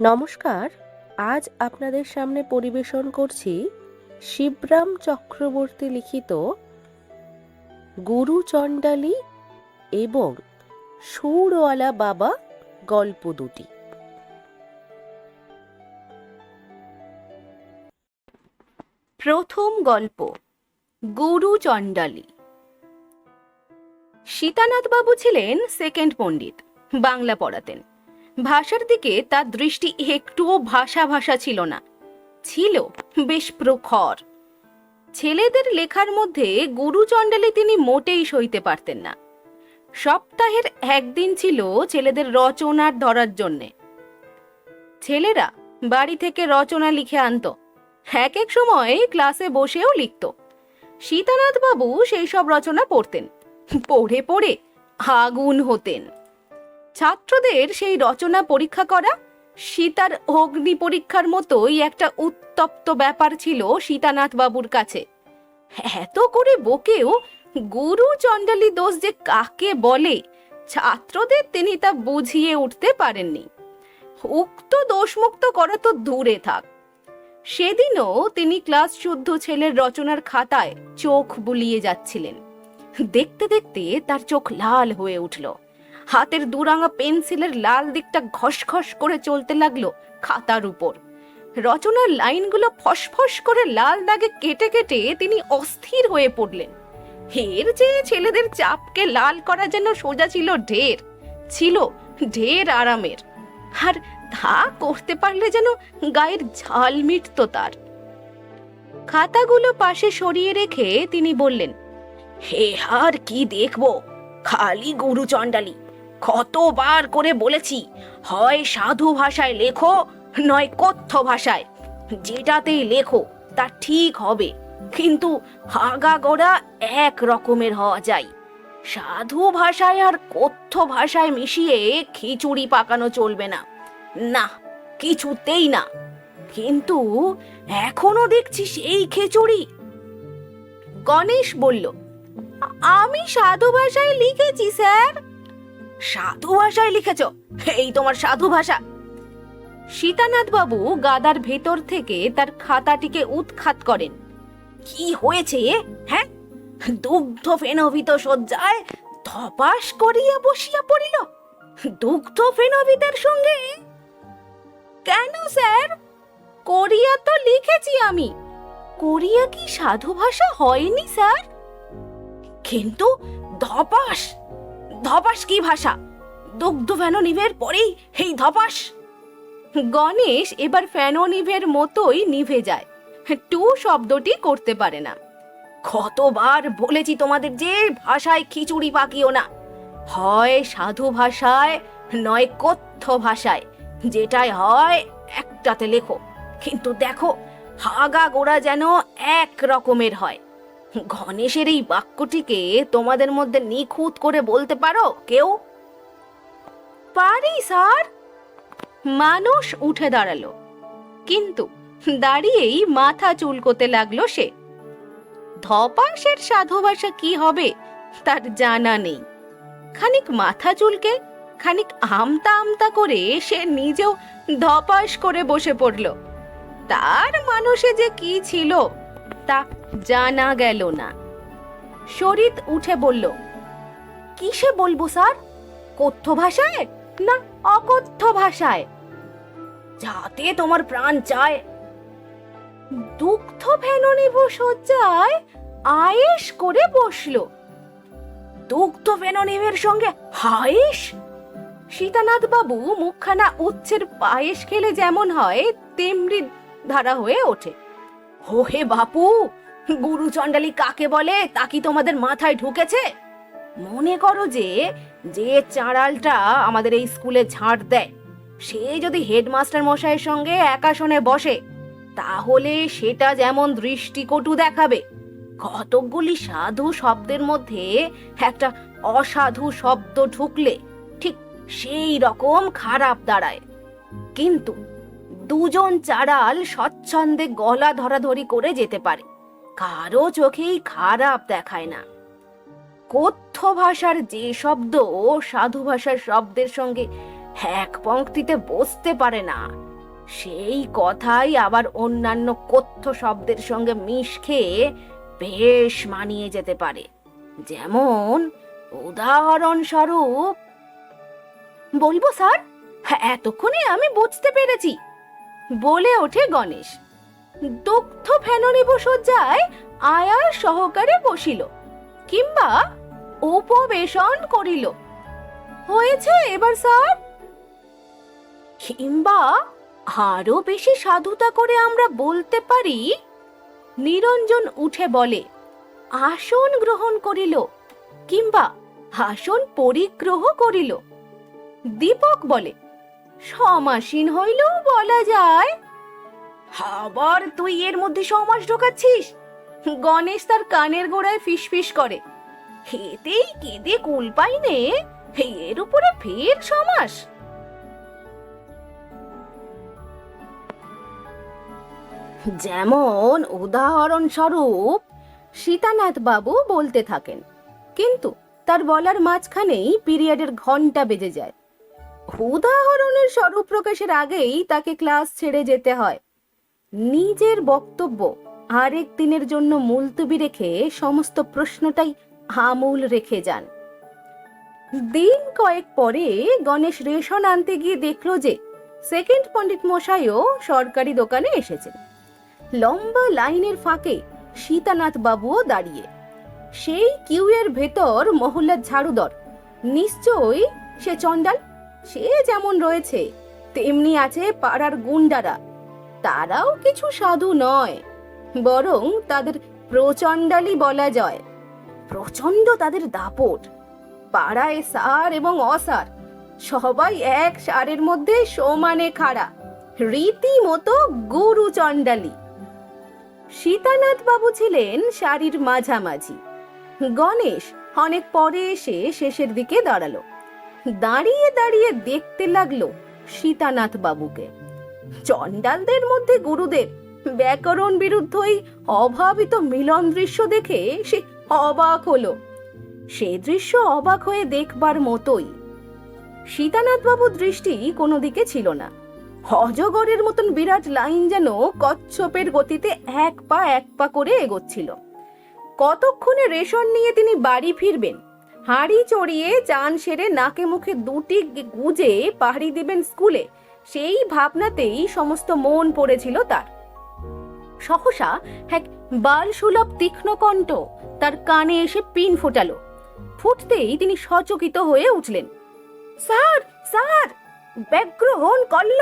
নমস্কার, আজ আপনাদের সামনে পরিবেশন করছি শিবরাম চক্রবর্তী লিখিত গুরু চণ্ডালী এবং সুরওয়ালা বাবা গল্প দুটি। প্রথম গল্প গুরু চণ্ডালী সীতানাথবাবু ছিলেন সেকেন্ড পণ্ডিত, বাংলা পড়াতেন। ভাষার দিকে তার দৃষ্টি একটুও ভাষা ভাষা ছিল না। ছিল বেশ প্রখর। ছেলেদের লেখার মধ্যে গুরু চণ্ডালী তিনি মোটেই সইতে পারতেন না। সপ্তাহের একদিন ছিল ছেলেদের রচনার ধরার জন্যে। ছেলেরা বাড়ি থেকে রচনা লিখে আনতো। এক এক সময় ক্লাসে বসেও লিখত। সীতানাথ বাবু সেই সব রচনা পড়তেন। পড়ে পড়ে আগুন হতেন। ছাত্রদের সেই রচনা পরীক্ষা করা, সীতার অগ্নি পরীক্ষার মতোই একটা উত্তপ্ত ব্যাপার ছিল সীতানাথ বাবুর কাছে। এত করে বকেও গুরু চণ্ডালী দোষ যে কাকে বলে, ছাত্রদের তিনি তা বুঝিয়ে উঠতে পারেননি। উক্ত দোষমুক্ত করা তো দূরে থাক। সেদিনও তিনি ক্লাস শুদ্ধ ছেলের রচনার খাতায় চোখ বুলিয়ে যাচ্ছিলেন। দেখতে দেখতে তার চোখ লাল হয়ে উঠল। হাতের দুরাঙা পেন্সিলের লাল দিকটা ঘসঘস করে চলতে লাগল খাতার উপর। রচনার লাইনগুলো ফসফস করে লাল দাগে কেটে কেটে তিনি অস্থির হয়ে পড়লেন। হের যে ছেলেদের চাপকে লাল করা যেন সোজা ছিল ঢের ছিল ঢের আরামের। আর ধা করতে পারলে যেন গায়ের ঝাল মিটত তার। খাতাগুলো পাশে সরিয়ে রেখে তিনি বললেন, হে, আর কি দেখব? খালি গুরু চণ্ডালি কতবার করে বলেছি, হয় সাধু ভাষায় লেখো, নয় কথ্য ভাষায়। যেটাতেই লেখো, তা ঠিক হবে। কিন্তু আগাগোড়া এক রকমের হওয়া যায়। সাধু ভাষায় আর কথ্য ভাষায় মিশিয়ে খিচুড়ি পাকানো চলবে না। না, কিছুতেই না। কিন্তু এখনও দেখছি সেই খিচুড়ি। গণেশ বলল আমি সাধু ভাষায় লিখেছি, স্যার। সাধু ভাষায় লিখেছ? এই তোমার সাধু ভাষা। সীতানাথ বাবু গাদার ভেতর থেকে তার খাতাটিকে উৎখাত করেন। কি হয়েছে হ্যাঁ? দুগ্ধ ফেনভিত শয্যায় ধপাস করিয়া বসিয়া পড়িল। দুগ্ধ ফেনভিতের সঙ্গে? কেন, স্যার? কোরিয়া তো লিখেছি আমি। কোরিয়া কি সাধু ভাষা হয়নি, স্যার? কিন্তু ধপাস ধপাস কি ভাষা? দুগ্ধ ফেনোনিভের পরেই হেই ধপাস। গণেশ এবার ফেনোনিভের মতোই নিভে যায়। টু শব্দটি করতে পারে না। কতবার বলেছি তোমাদের যে ভাষায় খিচুড়ি পাকিও না। হয় সাধু ভাষায়, নয় কথ্য ভাষায়। যেটাই হয়, একটাতে লেখো। কিন্তু দেখো, হাগা গোড়া যেন এক রকমের হয়। গণেশের এই বাক্যটিকে তোমাদের মধ্যে নিখুঁত করে বলতে পারো, কেউ? পারি, স্যার। মানুষ উঠে দাঁড়াল। কিন্তু দাঁড়িয়েই মাথা চুলকোতে লাগল সে। ধপাসের সাধু কি হবে, তার জানা নেই। খানিক মাথা চুলকে, খানিক আমতা আমতা করে সে নিজেও ধপাস করে বসে পড়ল। তার মানুষে যে কি ছিল তা জানা গেল না। শরিত উঠে বলল, কিসে বলব স্যার? কথ্য ভাষায় না অকথ্য ভাষায়? যাতে তোমার প্রাণ চায়। দুগ্ধ ফেননিভ শয্যায় আয়েশ করে বসল। দুগ্ধ ফেননিভের সঙ্গে হায়েশ? সীতানাথ বাবু মুখখানা উচ্ছের পায়েস খেলে যেমন হয়, তেমনি ধারা হয়ে ওঠে। হো হে বাপু, গুরু চণ্ডালী কাকে বলে তা কি তোমাদের মাথায় ঢুকেছে? মনে করো যে যে চাঁড়ালটা আমাদের এই স্কুলে ঝাড় দেয়, সে যদি হেডমাস্টার মশাইয়ের সঙ্গে একাশনে বসে, তাহলে সেটা যেমন দৃষ্টিকটু দেখাবে, কতকগুলি সাধু শব্দের মধ্যে একটা অসাধু শব্দ ঢুকলে ঠিক সেই রকম খারাপ দাঁড়ায়। কিন্তু দুজন চাড়াল স্বচ্ছন্দে গলা ধরাধরি করে যেতে পারে। কারও চোখেই খারাপ দেখায় না। কথ্য ভাষার যে শব্দ সাধু ভাষার শব্দের সঙ্গে এক পংক্তিতে বসতে পারে না। সেই কথাই আবার অন্যান্য কথ্য শব্দের সঙ্গে মিশ খেয়ে বেশ মানিয়ে যেতে পারে। যেমন উদাহরণস্বরূপ বলব স্যার হ্যাঁ, এতক্ষণে আমি বুঝতে পেরেছি। বলে ওঠে গণেশ। দুগ্ধ ফেননিব সজ্জায় আয়ার সহকারে বসিল, কিংবা উপবেশন করিল। হয়েছে এবার, স্যার? কিংবা আরও বেশি সাধুতা করে আমরা বলতে পারি? নিরঞ্জন উঠে বলে, আসন গ্রহণ করিল, কিংবা আসন পরিগ্রহ করিল। দীপক বলে সমাসীন হইলেও বলা যায়। আবার তুই এর মধ্যে সমাস ঢোকাচ্ছিস? গণেশ তার কানের গোড়ায় ফিসফিস করে। হেতেই কেঁদে কুল নে, এর উপরে ফের সমাস। যেমন উদাহরণস্বরূপ সীতানাথ বাবু বলতে থাকেন, কিন্তু তার বলার মাঝখানেই পিরিয়ডের ঘণ্টা বেজে যায়। উদাহরণের স্বরূপ প্রকাশের আগেই তাকে ক্লাস ছেড়ে যেতে হয়। নিজের বক্তব্য আরেক দিনের জন্য মুলতবি রেখে সমস্ত প্রশ্নটাই আমূল রেখে যান। দিন কয়েক পরে গণেশ রেশন আনতে গিয়ে দেখল যে সেকেন্ড পণ্ডিত মশাইও সরকারি দোকানে এসেছেন। লম্বা লাইনের ফাঁকে সীতানাথ বাবুও দাঁড়িয়ে। সেই কিউয়ের ভেতর মহল্লার ঝাড়ুদর। নিশ্চয়ই সে চণ্ডাল সে যেমন রয়েছে, তেমনি আছে পাড়ার গুন্ডারা। তারাও কিছু সাধু নয়, বরং তাদের প্রচণ্ডালি বলা যায়। প্রচণ্ড তাদের দাপট, পাড়ায় সার এবং অসার, সবাই এক সারের মধ্যে সমানে খাড়া, রীতিমতো গুরু চণ্ডালী। সীতানাথ বাবু ছিলেন শাড়ির মাঝামাঝি। গণেশ অনেক পরে এসে শেষের দিকে দাঁড়াল। দাঁড়িয়ে দাঁড়িয়ে দেখতে লাগল সীতানাথ বাবুকে চণ্ডালদের মধ্যে গুরুদেব ব্যাকরণ বিরুদ্ধই অভাবিত মিলন দৃশ্য দেখে সে অবাক হলো। সে দৃশ্য অবাক হয়ে দেখবার মতোই। সীতানাথ বাবুর দৃষ্টি কোনো দিকে ছিল না। হজগরের মতন বিরাট লাইন যেন কচ্ছপের গতিতে এক পা এক পা করে এগোচ্ছিল। কতক্ষণে রেশন নিয়ে তিনি বাড়ি ফিরবেন? হাঁড়ি চড়িয়ে চান সেরে নাকে মুখে দুটি গুজে পাহাড়ি দেবেন স্কুলে। সেই ভাবনাতেই সমস্ত মন পড়েছিল তার। সহসা এক বাল সুলভ তীক্ষ্ণ কণ্ঠ তার কানে এসে পিন ফোটালো। ফুটতেই তিনি সচকিত হয়ে উঠলেন। Sir sir! ব্যাগ্রহণ করল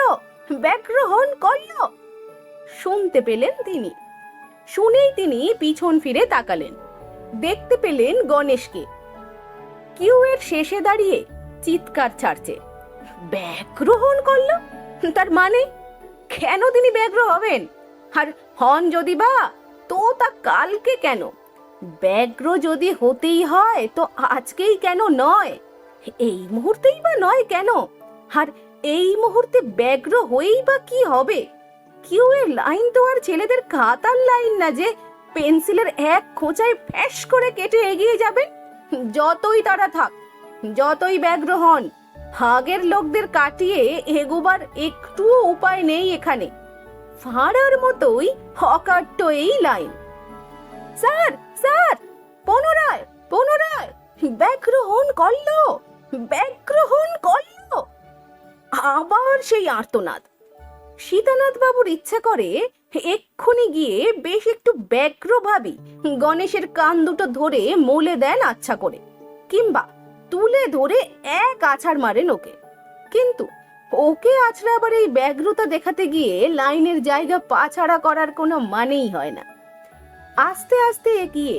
ব্যাগ্রহণ করল শুনতে পেলেন তিনি। শুনেই তিনি পিছন ফিরে তাকালেন। দেখতে পেলেন গণেশকে। কিউ এর শেষে দাঁড়িয়ে চিৎকার ছাড়ছে। ব্যাগ্রহণ করল? তার মানে? কেন তিনি ব্যগ্র হবেন? আর হন যদি বা, তো তা কালকে কেন? ব্যগ্র যদি হতেই হয়, তো আজকেই কেন নয়? এই মুহূর্তেই বা নয় কেন? আর এই মুহূর্তে ব্যগ্র হয়েই বা কি হবে? কিউ এর লাইন তো আর ছেলেদের খাতার লাইন না যে, পেন্সিলের এক খোঁচায় ফ্যাস করে কেটে এগিয়ে যাবেন? যতই তারা থাক, যতই ব্যগ্র হন, হাগের লোকদের কাটিয়ে এগোবার একটুও উপায় নেই এখানে। ফাঁড়ার মতোই হকাট্ট এই লাইন। স্যার স্যার, পুনরায় পুনরায় ব্যাগ্রহণ করল ব্যাগ্রহণ করল আবার সেই আর্তনাদ। সীতানাথ বাবুর ইচ্ছা করে এক্ষুনি গিয়ে বেশ একটু ব্যগ্র ভাবি। গণেশের কান দুটো ধরে মোলে দেন আচ্ছা করে, কিংবা তুলে ধরে এক আছাড় মারেন ওকে। কিন্তু ওকে আছড়াবার এই ব্যগ্রতা দেখাতে গিয়ে লাইনের জায়গা পাছাড়া করার কোনো মানেই হয় না। আস্তে আস্তে এগিয়ে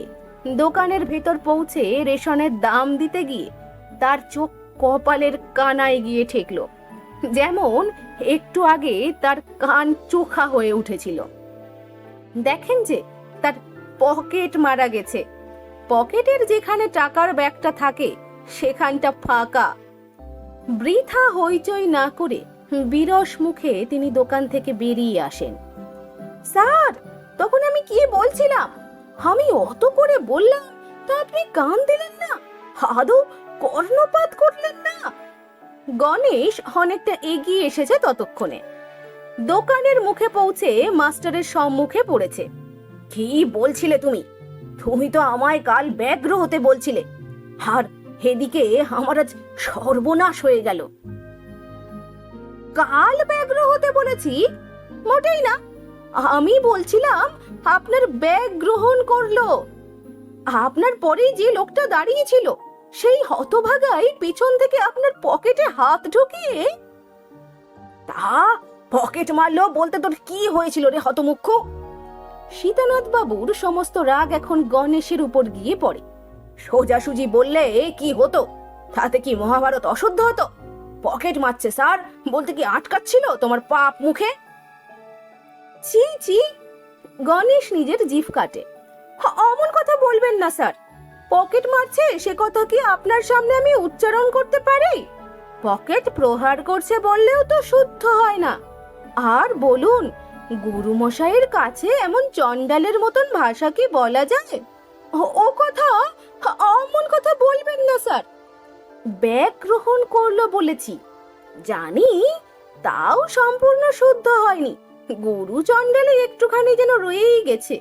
দোকানের ভেতর পৌঁছে রেশনের দাম দিতে গিয়ে তার চোখ কপালের কানায় গিয়ে ঠেকলো। যেমন একটু আগে তার কান চোখা হয়ে উঠেছিল। দেখেন যে, তার পকেট মারা গেছে। পকেটের যেখানে টাকার ব্যাগটা থাকে, সেখানটা ফাঁকা। বৃথা হইচই না করে বিরস মুখে তিনি দোকান থেকে বেরিয়ে আসেন। স্যার, তখন আমি কি বলছিলাম? আমি অত করে বললাম, তা আপনি কান দিলেন না? আদৌ কর্ণপাত করলেন না? গণেশ অনেকটা এগিয়ে এসেছে ততক্ষণে। দোকানের মুখে পৌঁছে মাস্টারের সম্মুখে পড়েছে। কি বলছিলে তুমি? তুমি তো আমায় কাল ব্যগ্র হতে বলছিলে। আর এদিকে আমার আজ সর্বনাশ হয়ে গেল। কাল ব্যগ্র হতে বলেছি? মোটেই না। আমি বলছিলাম, আপনার ব্যাগ গ্রহণ করল। আপনার পরেই যে লোকটা দাঁড়িয়ে ছিল সেই হতভাগাই পিছন থেকে আপনার পকেটে হাত ঢুকিয়ে তা পকেট মারলো বলতে তোর কি হয়েছিল রে হতমুখ্য? সীতানাথ বাবুর সমস্ত রাগ এখন গণেশের উপর গিয়ে পড়ে। সোজাসুজি বললে, কি হতো? তাতে কি মহাভারত অশুদ্ধ হতো? পকেট মারছে স্যার, বলতে কি আটকাচ্ছিল তোমার পাপ মুখে? চি চি গণেশ নিজের জিভ কাটে। অমন কথা বলবেন না স্যার। পকেট মারছে? সে কথা কি আপনার সামনে আমি উচ্চারণ করতে পারি? পকেট প্রহার করছে বললেও তো শুদ্ধ হয় না। আর বলুন গুরু মশাইয়ের কাছে এমন চণ্ডালের মতন ভাষা কি বলা যায়? ও- ও কথা, অমন কথা বলবেন না, স্যার। ব্যাগ গ্রহণ করল বলেছি। জানি, তাও সম্পূর্ণ শুদ্ধ হয়নি। গুরু চণ্ডালে একটুখানি যেন রয়েই গেছে।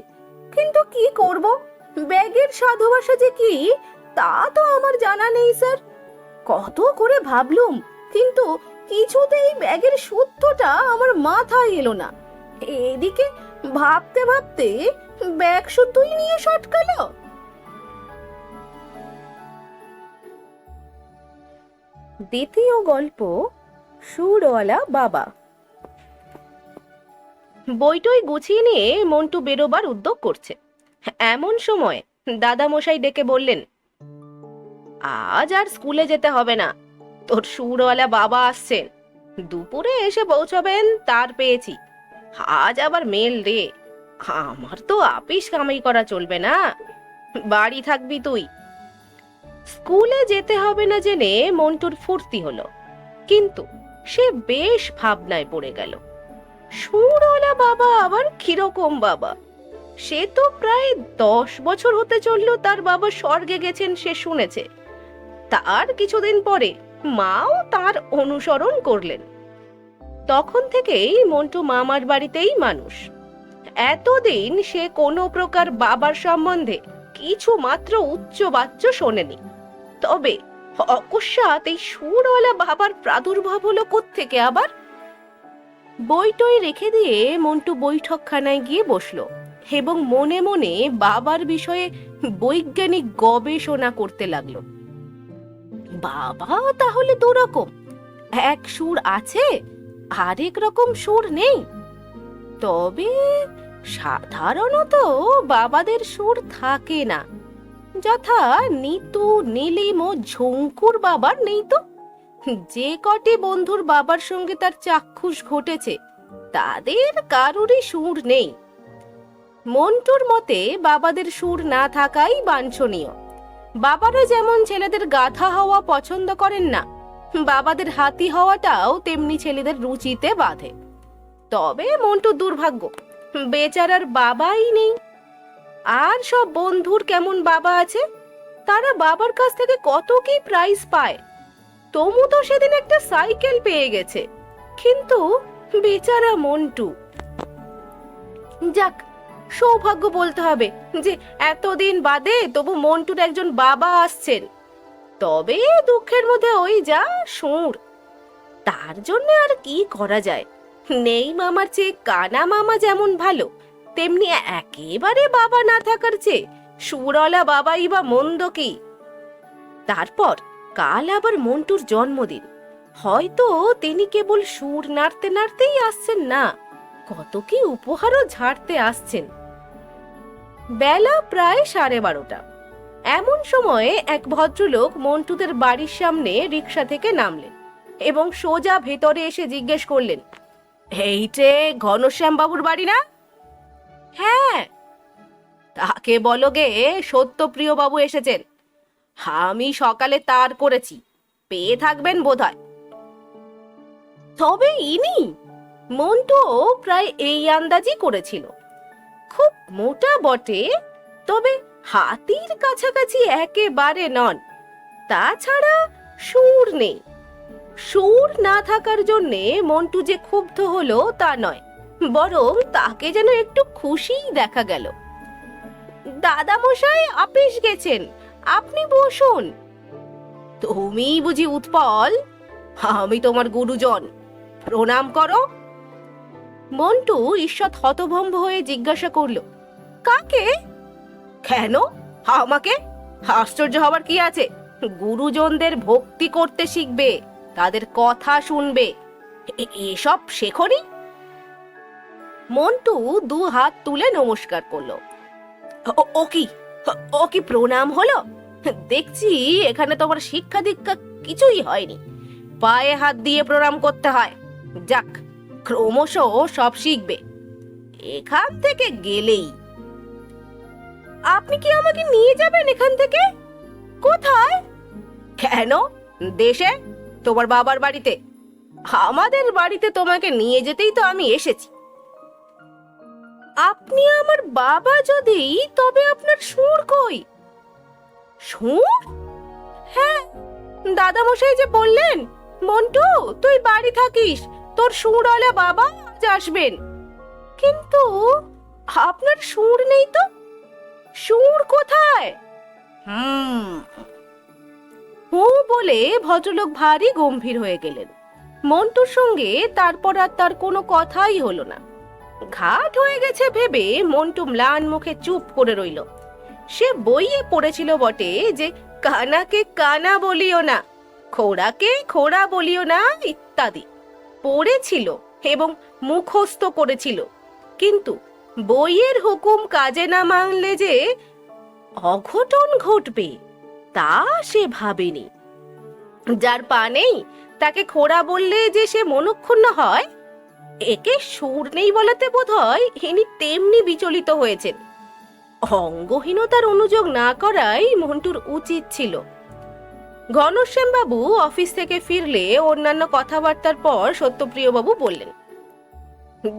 কিন্তু কি করব? ব্যাগের সাধু যে কি, তা তো আমার জানা নেই, স্যার। কত করে ভাবলুম, কিন্তু কিছুতেই ব্যাগের সূত্রটা আমার মাথায় এলো না। এদিকে ভাবতে ভাবতে ব্যাগ শুদ্ধই নিয়ে সটকালো। দ্বিতীয় গল্প, সুরওয়ালা বাবা। বইটই গুছিয়ে নিয়ে মন্টু বেরোবার উদ্যোগ করছে। এমন সময় দাদা মশাই ডেকে বললেন, আজ আর স্কুলে যেতে হবে না। তোর সুরওয়ালা বাবা আসছেন। দুপুরে এসে পৌঁছবেন, তার পেয়েছি। আজ আবার মেল রে। আমার তো আপিস কামাই করা চলবে না। বাড়ি থাকবি তুই। স্কুলে যেতে হবে না জেনে মন্টুর ফুর্তি হলো। কিন্তু সে বেশ ভাবনায় পড়ে গেল। সুরওয়ালা বাবা, আবার কীরকম বাবা? সে তো প্রায় দশ বছর হতে চলল তার বাবা স্বর্গে গেছেন, সে শুনেছে। তার কিছুদিন পরে মাও তার অনুসরণ করলেন। তখন থেকেই মন্টু মামার বাড়িতেই মানুষ। এতদিন সে কোনো প্রকার বাবার সম্বন্ধে কিছু মাত্র উচ্চ বাচ্চ শোনেনি। তবে অকস্মাৎ এই সুরওয়ালা বাবার প্রাদুর্ভাব হলো কোত্থেকে আবার? বইটই রেখে দিয়ে মন্টু বৈঠকখানায় গিয়ে বসল। এবং মনে মনে বাবার বিষয়ে বৈজ্ঞানিক গবেষণা করতে লাগল। বাবা, তাহলে দুরকম। এক সুর আছে, আরেক রকম সুর নেই। তবে সাধারণত বাবাদের সুর থাকে না। যথা নিতু, নীলিম ও ঝঙ্কুর বাবার নেই তো। যে কটি বন্ধুর বাবার সঙ্গে তার চাক্ষুষ ঘটেছে, তাদের কারুরই সুর নেই। মন্টুর মতে বাবাদের সুর না থাকাই বাঞ্ছনীয়। বাবারা যেমন ছেলেদের গাধা হওয়া পছন্দ করেন না, বাবাদের হাতি হওয়াটাও তেমনি ছেলেদের রুচিতে বাঁধে। তবে মন্টু দুর্ভাগ্য, বেচারার বাবাই নেই। আর সব বন্ধুর কেমন বাবা আছে? তারা বাবার কাছ থেকে কত কি প্রাইজ পায়? তমু তো সেদিন একটা সাইকেল পেয়ে গেছে, কিন্তু বেচারা মন্টু। যাক সৌভাগ্য বলতে হবে যে এতদিন বাদে তবু মন্টুর একজন বাবা আসছেন। তবে দুঃখের মধ্যে ওই যা সুর। তার জন্য আর কি করা যায়? নেই মামার চেয়ে কানা মামা যেমন ভালো, তেমনি একেবারে বাবা না থাকার চেয়ে সুরওয়ালা বাবাই বা মন্দ কি? তারপর কাল আবার মন্টুর জন্মদিন। হয়তো তিনি কেবল সুর নাড়তে নাড়তেই আসছেন না। কত কি উপহারও ঝাড়তে আসছেন। বেলা প্রায় সাড়ে বারোটা। এমন সময়ে এক ভদ্রলোক মন্টুদের বাড়ির সামনে রিক্সা থেকে নামলেন এবং সোজা ভেতরে এসে জিজ্ঞেস করলেন এইটে ঘনশ্যাম বাবুর বাড়ি না? হ্যাঁ। তাকে বলো গে সত্যপ্রিয় বাবু এসেছেন। আমি সকালে তার করেছি। পেয়ে থাকবেন বোধ হয় তবে ইনি মন্টু প্রায় এই আন্দাজই করেছিল। খুব মোটা বটে, তবে হাতির কাছাকাছি একেবারে নন। তাছাড়া সুর নেই। সুর না থাকার জন্যে মন্টু যে ক্ষুব্ধ হলো তা নয়, বরং তাকে যেন একটু খুশিই দেখা গেল। দাদা মশাই আপিস গেছেন, আপনি বসুন। তুমি বুঝি উৎপল? আমি তোমার গুরুজন। প্রণাম করো। মন্টু ঈষৎ হতভম্ব হয়ে জিজ্ঞাসা করল, কাকে? কেন? আমাকে? আশ্চর্য হবার কি আছে? গুরুজনদের ভক্তি করতে শিখবে, তাদের কথা শুনবে। এসব শেখনি মন্টু দু হাত তুলে নমস্কার করল ও কি? ও কি প্রণাম হলো? দেখছি এখানে তোমার শিক্ষা দীক্ষা কিছুই হয়নি। পায়ে হাত দিয়ে প্রণাম করতে হয়। যাক ক্রমশ সব শিখবে। এখান থেকে গেলেই। আপনি কি আমাকে নিয়ে যাবেন এখান থেকে? কোথায়? কেন? দেশে? তোমার বাবার বাড়িতে? আমাদের বাড়িতে তোমাকে নিয়ে যেতেই তো আমি এসেছি। আপনি আমার বাবা যদি তবে আপনার সুর কই? সুর? হ্যাঁ দাদা মশাই যে বললেন, মন্টু, তুই বাড়ি থাকিস। তোর সুরওয়ালা বাবা আজ আসবেন। কিন্তু আপনার সুর নেই তো? সুর কোথায়? হুম। হু বলে ভদ্রলোক ভারী গম্ভীর হয়ে গেলেন। মন্টুর সঙ্গে তারপর আর তার কোনো কথাই হলো না। ঘাট হয়ে গেছে ভেবে মন্টু ম্লান মুখে চুপ করে রইল। সে বইয়ে পড়েছিল বটে যে, কানাকে কানা বলিও না খোড়াকে খোড়া বলিও না, ইত্যাদি। পড়েছিল এবং মুখস্থ করেছিল। কিন্তু বইয়ের হুকুম কাজে না মানলে যে অঘটন ঘটবে, তা সে ভাবেনি। যার পা নেই, তাকে খোড়া বললে যে সে মনক্ষুণ্ণ হয়, একে সুর নেই বলাতে বোধ হয় ইনি তেমনি বিচলিত হয়েছেন। অঙ্গহীনতার অনুযোগ না করাই মন্টুর উচিত ছিল। ঘনশ্যামবাবু অফিস থেকে ফিরলে অন্যান্য কথাবার্তার পর সত্যপ্রিয়বাবু বললেন,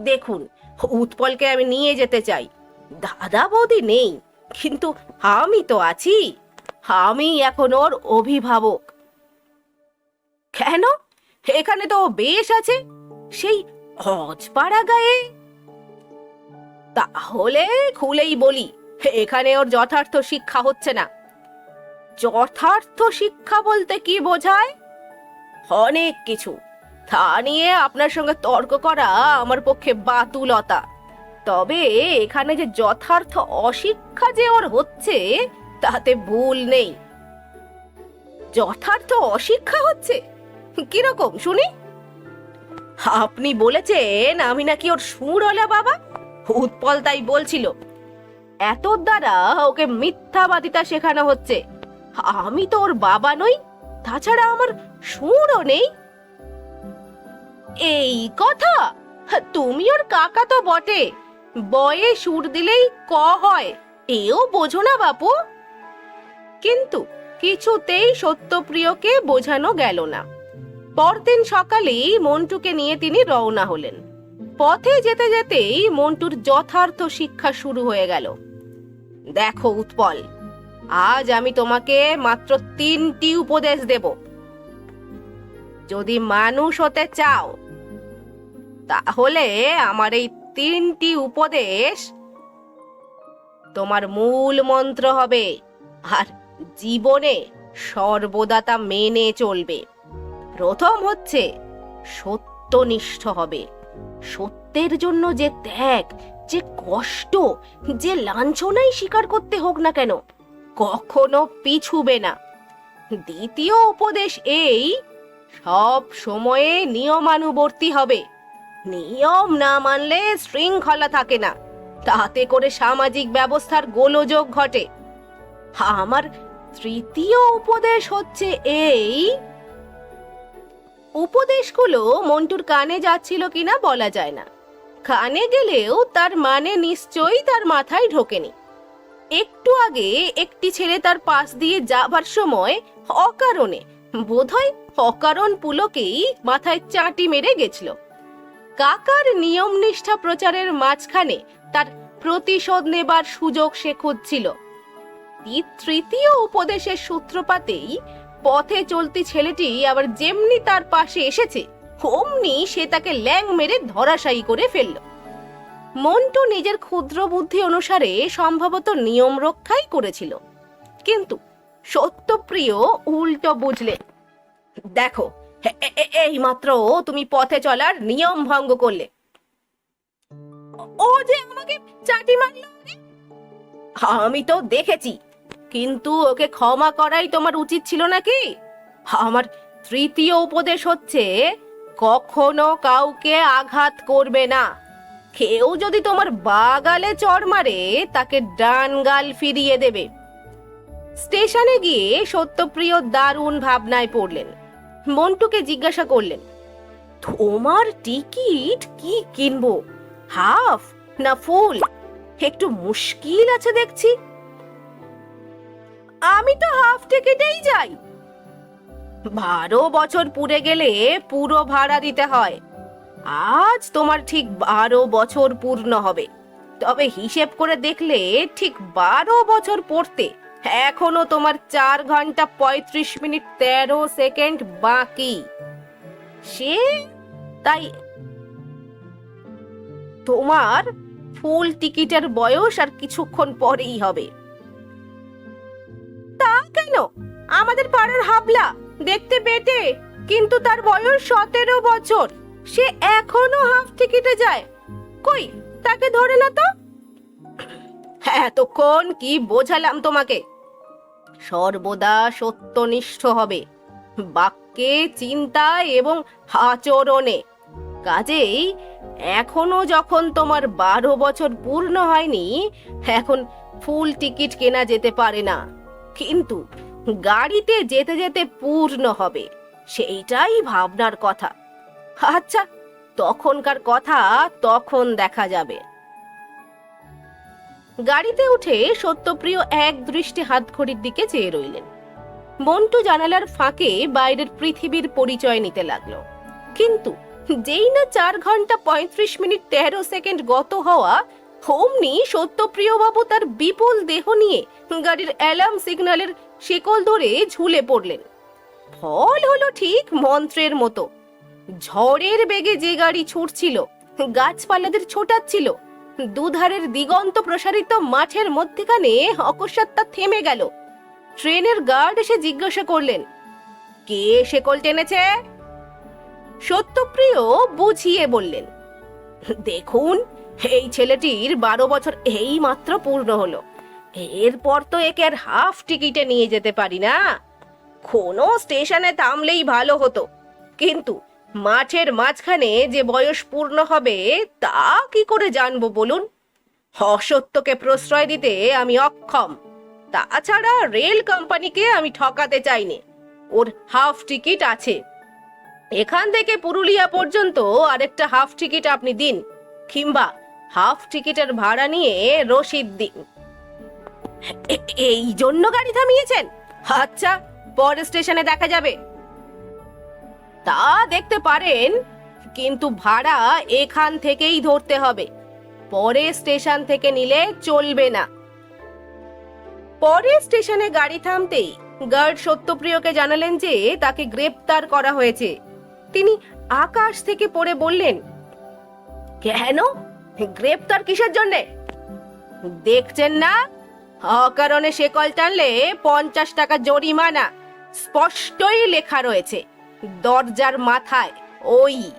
দেখুন, উৎপলকে আমি নিয়ে যেতে চাই। দাদা বৌদি নেই, কিন্তু আমি তো আছি। আমি এখন ওর অভিভাবক। কেন? এখানে তো বেশ আছে, সেই হজপাড়া গায়ে। তাহলে খুলেই বলি, এখানে ওর যথার্থ শিক্ষা হচ্ছে না। যথার্থ শিক্ষা বলতে কি বোঝায়? অনেক কিছু। তা নিয়ে আপনার সঙ্গে তর্ক করা আমার পক্ষে বাতুলতা। তবে এখানে যে যথার্থ অশিক্ষা যে ওর হচ্ছে, তাতে ভুল নেই। যথার্থ অশিক্ষা হচ্ছে? কীরকম, শুনি? আপনি বলেছেন আমি নাকি ওর সুরওয়ালা বাবা? উৎপল তাই বলছিল। এত দ্বারা ওকে মিথ্যাবাদিতা শেখানো হচ্ছে। আমি তো ওর বাবা নই, তাছাড়া আমার সুরও নেই। এই কথা? তুমি ওর কাকা তো বটে। বয়ে সুর দিলেই ক হয়, এও বোঝো না বাপু। কিন্তু কিছুতেই সত্যপ্রিয়কে বোঝানো গেল না। পরদিন সকালেই মন্টুকে নিয়ে তিনি রওনা হলেন। পথে যেতে যেতেই মন্টুর যথার্থ শিক্ষা শুরু হয়ে গেল। দেখো উৎপল আজ আমি তোমাকে মাত্র তিনটি উপদেশ দেব। যদি মানুষ হতে চাও, তাহলে আমার এই তিনটি উপদেশ তোমার মূল মন্ত্র হবে, আর জীবনে সর্বদা তা মেনে চলবে। প্রথম হচ্ছে, সত্যনিষ্ঠ হবে। সত্যের জন্য যে ত্যাগ, যে কষ্ট, যে লাঞ্ছনাই স্বীকার করতে হোক না কেন কখনো পিছুবে না। দ্বিতীয় উপদেশ এই, সব সময়ে নিয়মানুবর্তী হবে। নিয়ম না মানলে শৃঙ্খলা থাকে না। তাতে করে সামাজিক ব্যবস্থার গোলযোগ ঘটে। আমার তৃতীয় উপদেশ হচ্ছে এই। উপদেশগুলো মন্টুর কানে যাচ্ছিল কিনা বলা যায় না। কানে গেলেও তার মানে নিশ্চয়ই তার মাথায় ঢোকেনি। একটু আগে একটি ছেলে তার পাশ দিয়ে যাবার সময় অকারণে, বোধহয় অকারণ পুলকেই মাথায় চাটি মেরে গেছিল। কাকার নিয়ম নিষ্ঠা প্রচারের মাঝখানে তার প্রতিশোধ নেবার সুযোগ সে খুঁজছিল। তৃতীয় উপদেশের সূত্রপাতেই পথে চলতি ছেলেটি আবার যেমনি তার পাশে এসেছে, অমনি সে তাকে ল্যাং মেরে ধরাশায়ী করে ফেলল। মন্টু নিজের ক্ষুদ্র বুদ্ধি অনুসারে সম্ভবত নিয়ম রক্ষাই করেছিল। কিন্তু সত্যপ্রিয় উল্টো বুঝলে। দেখো এই মাত্র তুমি পথে চলার নিয়ম ভঙ্গ করলে। ও যে আমাকে চাটি মারলো আমি তো দেখেছি, কিন্তু ওকে ক্ষমা করাই তোমার উচিত ছিল নাকি? আমার তৃতীয় উপদেশ হচ্ছে, কখনো কাউকে আঘাত করবে না। কেউ যদি তোমার বাগালে চড় মারে, তাকে ডান গাল ফিরিয়ে দেবে। স্টেশনে গিয়ে সত্যপ্রিয় দারুণ ভাবনায় পড়লেন। মন্টুকে জিজ্ঞাসা করলেন, তোমার টিকিট কি কিনবো? হাফ না ফুল? একটু মুশকিল আছে দেখছি। আমি তো হাফ টিকিটেই যাই। বারো বছর পুরে গেলে পুরো ভাড়া দিতে হয়। আজ তোমার ঠিক বারো বছর পূর্ণ হবে। তবে হিসেব করে দেখলে ঠিক বারো বছর পড়তে। এখনও তোমার চার ঘণ্টা পঁয়ত্রিশ মিনিট তেরো সেকেন্ড বাকি। সে তাই তোমার ফুল টিকিটের বয়স আর কিছুক্ষণ পরেই হবে। তা কেন? আমাদের পাড়ার হাবলা দেখতে বেটে কিন্তু তার বয়স সতেরো বছর। সে এখনও হাফ টিকিটে যায়। কই, তাকে ধরে না তো। এতক্ষণ কি বোঝালাম তোমাকে? সর্বদা সত্যনিষ্ঠ হবে। বাক্যে, চিন্তায় এবং আচরণে। কাজেই এখনও যখন তোমার বারো বছর পূর্ণ হয়নি, এখন ফুল টিকিট কেনা যেতে পারে না। কিন্তু গাড়িতে যেতে যেতে পূর্ণ হবে। সেইটাই ভাবনার কথা। আচ্ছা তখনকার কথা তখন দেখা যাবে। গাড়িতে উঠে সত্যপ্রিয় এক দৃষ্টি হাতঘড়ির দিকে চেয়ে রইলেন। মন্টু জানালার ফাঁকে বাইরের পৃথিবীর পরিচয় নিতে লাগল। কিন্তু যেই না চার ঘণ্টা পঁয়ত্রিশ মিনিট তেরো সেকেন্ড গত হওয়া হোমনি সত্যপ্রিয় বাবু তার বিপুল দেহ নিয়ে গাড়ির অ্যালার্ম সিগন্যালের শেকল ধরে ঝুলে পড়লেন। ফল হলো ঠিক মন্ত্রের মতো। ঝড়ের বেগে যে গাড়ি ছুটছিল, গাছপালাদের ছোটাচ্ছিল, দুধারের দিগন্ত প্রসারিত মাঠের মধ্যেখানে অকস্মাৎ তা থেমে গেল। ট্রেনের গার্ড এসে জিজ্ঞাসা করলেন, কে শেকল টেনেছে? সত্যপ্রিয় বুঝিয়ে বললেন, দেখুন, এই ছেলেটির বারো বছর এই মাত্র পূর্ণ হলো। এরপর তো একে আর হাফ টিকিটে নিয়ে যেতে পারি না। কোনো স্টেশনে থামলেই ভালো হতো। কিন্তু মাঠের মাঝখানে যে বয়স পূর্ণ হবে, তা কি করে জানব বলুন? অসত্যকে প্রশ্রয় দিতে আমি অক্ষম। তাছাড়া রেল কোম্পানিকে আমি ঠকাতে চাইনি। ওর হাফ টিকিট আছে। এখান থেকে পুরুলিয়া পর্যন্ত আরেকটা হাফ টিকিট আপনি দিন, কিংবা হাফ টিকিটের ভাড়া নিয়ে রসিদ দিন। এই জন্য গাড়ি থামিয়েছেন? আচ্ছা পরে স্টেশনে দেখা যাবে। তা দেখতে পারেন, কিন্তু ভাড়া এখান থেকেই ধরতে হবে। পরে স্টেশন থেকে নিলে চলবে না। পরে স্টেশনে গাড়ি থামতেই গার্ড সত্যপ্রিয়কে জানালেন যে তাকে গ্রেপ্তার করা হয়েছে। তিনি আকাশ থেকে পড়ে বললেন, কেন? গ্রেপ্তার কিসের জন্যে? দেখছেন না? অকারণে শেকল টানলে পঞ্চাশ টাকা জরিমানা। স্পষ্টই লেখা রয়েছে। দরজার মাথায়, ওই।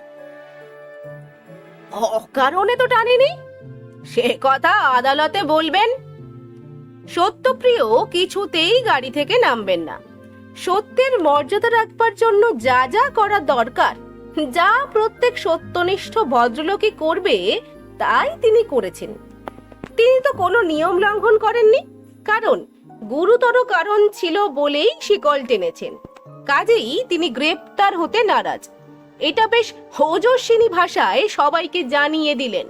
অকারণে তো টানেনি? সে কথা আদালতে বলবেন? সত্যপ্রিয়, কিছুতেই গাড়ি থেকে নামবেন না। সত্যের মর্যাদা রাখবার জন্য যা যা করা দরকার, যা প্রত্যেক সত্যনিষ্ঠ ভদ্রলোকই করবে, তাই তিনি করেছেন। তিনি তো কোনো নিয়ম লঙ্ঘন করেননি। কারণ, গুরুতর কারণ ছিল বলেই শিকল টেনেছেন। কাজেই তিনি গ্রেপ্তার হতে নারাজ। এটা বেশ হোজস্বিনী ভাষায় সবাইকে জানিয়ে দিলেন।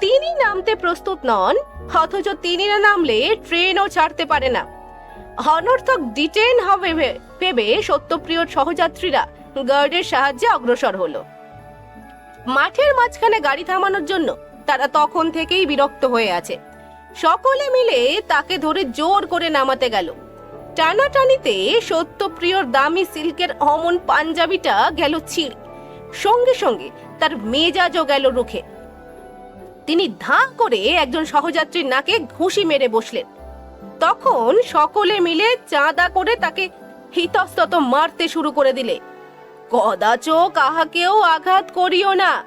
তিনি নামতে প্রস্তুত নন, অথচ তিনি না নামলে ট্রেনও ছাড়তে পারে না। অনর্থক ডিটেন হবে ভেবে সত্যপ্রিয় সহযাত্রীরা গার্ডের সাহায্যে অগ্রসর হলো। মাঠের মাঝখানে গাড়ি থামানোর জন্য তারা তখন থেকেই বিরক্ত হয়ে আছে। সকলে মিলে তাকে ধরে জোর করে নামাতে গেল। টানাটানিতে সত্যপ্রিয়র দামি সিল্কের অমন পাঞ্জাবিটা গেল ছিঁড়ে। সঙ্গে সঙ্গে তার মেজাজও গেল রুখে। তিনি ধাঁ করে একজন সহযাত্রীর নাকে ঘুষি মেরে বসলেন। তখন সকলে মিলে চাঁদা করে তাকে হিতস্তত মারতে শুরু করে দিলে। কদাচ কাহাকেও আঘাত করিও না।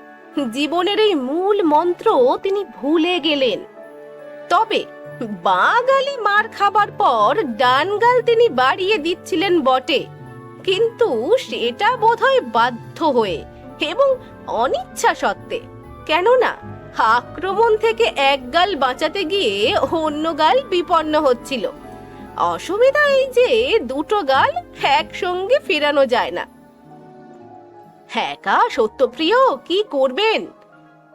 জীবনের এই মূল মন্ত্র তিনি ভুলে গেলেন। তবে বাঙালি মার খাবার পর ডানগাল তিনি বাড়িয়ে দিচ্ছিলেন বটে। কিন্তু সেটা বোধহয় বাধ্য হয়ে এবং অনিচ্ছা সত্ত্বে। কেননা আক্রমণ থেকে এক গাল বাঁচাতে গিয়ে অন্য গাল বিপন্ন হচ্ছিল। অসুবিধা এই যে দুটো গাল একসঙ্গে ফেরানো যায় না। হ্যাঁ কা সত্যপ্রিয়, কি করবেন?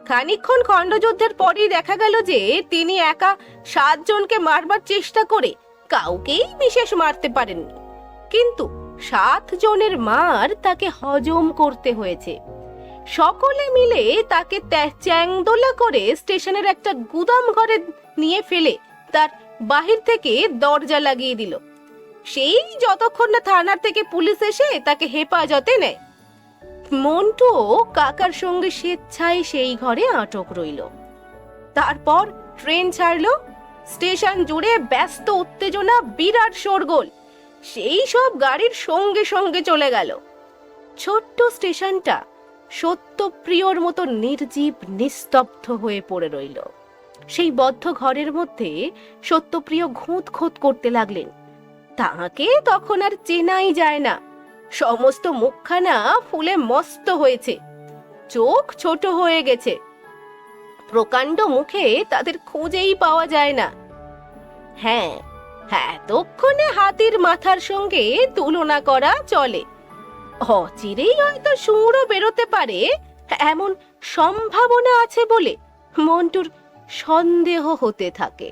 খানিকক্ষণ খণ্ডযুদ্ধের পরই দেখা গেল যে তিনি একা সাতজনকে মারবার চেষ্টা করে কাউকেই বিশেষ মারতে পারেননি। কিন্তু সাত জনের মার তাকে হজম করতে হয়েছে। সকলে মিলে তাকে চ্যাংদোলা করে স্টেশনের একটা গুদাম ঘরে নিয়ে ফেলে তার বাহির থেকে দরজা লাগিয়ে দিল। সেই যতক্ষণ না থানার থেকে পুলিশ এসে তাকে হেফাজতে নেয়। মন্টুও কাকার সঙ্গে স্বেচ্ছায় সেই ঘরে আটক রইল। তারপর ট্রেন ছাড়লো, স্টেশন জুড়ে ব্যস্ত, উত্তেজনা, বিরাট শোরগোল। সেই সব গাড়ির সঙ্গে সঙ্গে চলে গেল। ছোট্ট স্টেশনটা সত্যপ্রিয়র মতো নির্জীব, নিস্তব্ধ হয়ে পড়ে রইল। সেই বদ্ধ ঘরের মধ্যে সত্যপ্রিয় ঘুঁত খুঁত করতে লাগলেন। তাকে তখন আর চেনাই যায় না। সমস্ত মুখখানা ফুলে মস্ত হয়েছে। চোখ ছোট হয়ে গেছে। প্রকাণ্ড মুখে তাদের খুঁজেই পাওয়া যায় না। হ্যাঁ এতক্ষণে হাতির মাথার সঙ্গে তুলনা করা চলে। অচিরেই হয়তো সুরও বেরোতে পারে, এমন সম্ভাবনা আছে বলে মন্টুর সন্দেহ হতে থাকে।